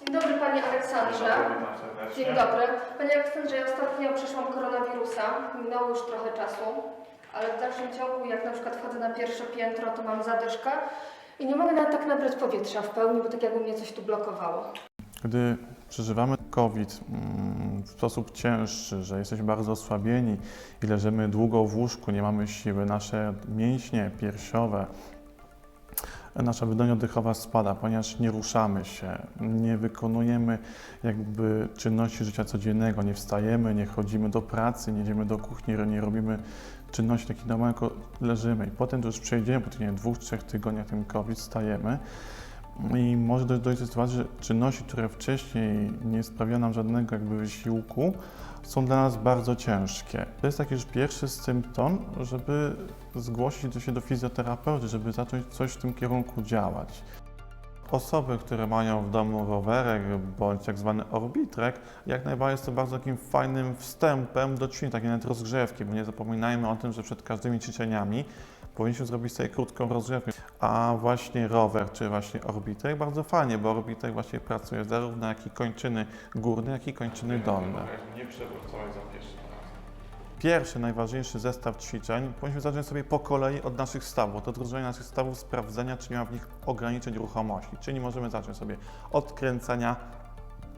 Dzień dobry Panie Aleksandrze. Dzień dobry. Panie Aleksandrze, ja ostatnio przeszłam koronawirusa. Minęło już trochę czasu, ale w dalszym ciągu, jak na przykład wchodzę na pierwsze piętro, to mam zadyszkę i nie mogę nawet tak nabrać powietrza w pełni, bo tak jakby mnie coś tu blokowało. Gdy przeżywamy COVID mm, w sposób cięższy, że jesteśmy bardzo osłabieni i leżymy długo w łóżku, nie mamy siły, nasze mięśnie piersiowe, nasza wydolność oddechowa spada, ponieważ nie ruszamy się, nie wykonujemy jakby czynności życia codziennego, nie wstajemy, nie chodzimy do pracy, nie idziemy do kuchni, nie robimy czynności takich tylko leżymy. I potem już przejdziemy po tych nie dwóch, trzech tygodniach ten COVID, wstajemy i może dojść do sytuacji, że czynności, które wcześniej nie sprawiały nam żadnego jakby wysiłku, są dla nas bardzo ciężkie. To jest taki już pierwszy symptom, żeby zgłosić się do fizjoterapeuty, żeby zacząć coś w tym kierunku działać. Osoby, które mają w domu rowerek bądź tak zwany orbitrek, jak najbardziej jest to bardzo takim fajnym wstępem do ćwiczeń, takiej nawet rozgrzewki, bo nie zapominajmy o tym, że przed każdymi ćwiczeniami powinniśmy zrobić sobie krótką rozgrzewkę. A właśnie rower, czy właśnie orbitrek bardzo fajnie, bo orbitrek właśnie pracuje zarówno jak i kończyny górne, jak i kończyny dolne. Nie przewrócałeś za. Pierwszy, najważniejszy zestaw ćwiczeń powinniśmy zacząć sobie po kolei od naszych stawów, od odróżnienia naszych stawów, sprawdzenia, czy nie ma w nich ograniczeń ruchomości. Czyli możemy zacząć sobie od kręcenia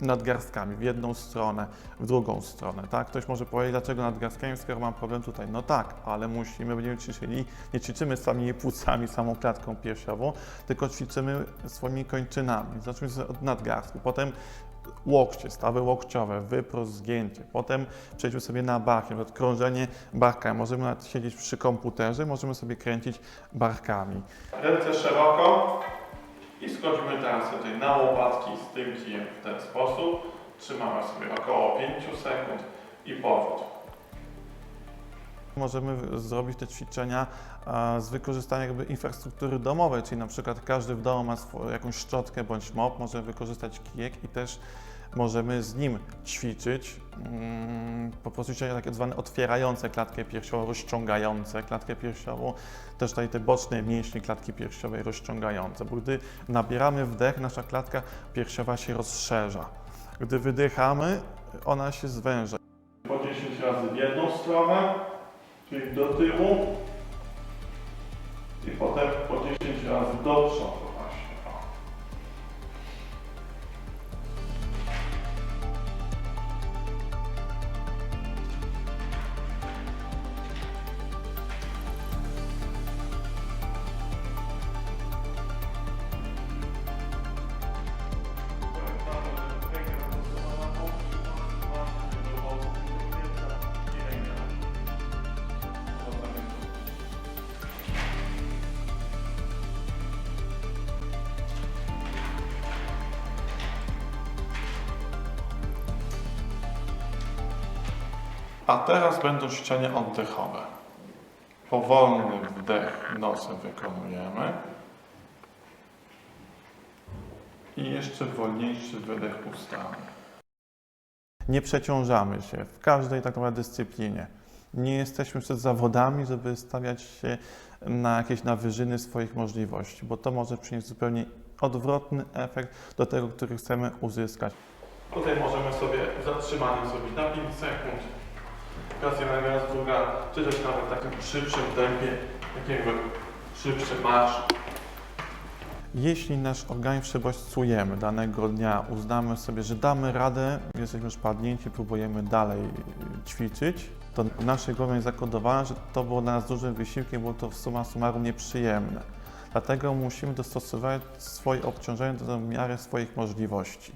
nadgarstkami w jedną stronę, w drugą stronę, tak? Ktoś może powiedzieć, dlaczego nadgarstkami, skoro mam problem tutaj. No tak, ale musimy, będziemy ćwiczyli, nie ćwiczymy samymi płucami, samą klatką piersiową, tylko ćwiczymy swoimi kończynami. Zacznijmy od nadgarstku, potem łokcie, stawy łokciowe, wyprost, zgięcie. Potem przejdźmy sobie na barki, na krążenie barkami. Możemy nawet siedzieć przy komputerze, możemy sobie kręcić barkami. Ręce szeroko i schodzimy teraz tutaj na łopatki z tym kijem w ten sposób. Trzymamy sobie około 5 sekund i powrót. Możemy zrobić te ćwiczenia z wykorzystaniem jakby infrastruktury domowej, czyli na przykład każdy w domu ma jakąś szczotkę bądź mop, może wykorzystać kijek i też możemy z nim ćwiczyć. Mm, Po prostu ćwiczenia takie zwane otwierające klatkę piersiową, rozciągające klatkę piersiową, też tutaj te boczne mięśnie klatki piersiowej rozciągające, bo gdy nabieramy wdech, nasza klatka piersiowa się rozszerza. Gdy wydychamy, ona się zwęża. Po 10 razy w jedną stronę, czyli do tyłu. I potem po 10 razy do przodu A teraz będą ćwiczenia oddechowe. Powolny wdech nosem wykonujemy. I jeszcze wolniejszy wydech ustami. Nie przeciążamy się w każdej tak naprawdę dyscyplinie. Nie jesteśmy przed zawodami, żeby stawiać się na jakieś nawyżyny swoich możliwości, bo to może przynieść zupełnie odwrotny efekt do tego, który chcemy uzyskać. Tutaj możemy sobie zatrzymaniem zrobić na 5 sekund. Jedna, raz druga, czy w takim szybszym tempie, tak jakby szybszy marsz. Jeśli nasz organizm przebodźcujemy danego dnia, uznamy sobie, że damy radę, jesteśmy już padnięci, próbujemy dalej ćwiczyć, to w naszej głowie jest zakodowane, że to było dla nas dużym wysiłkiem, było to summa summarum nieprzyjemne. Dlatego musimy dostosować swoje obciążenie do miary swoich możliwości.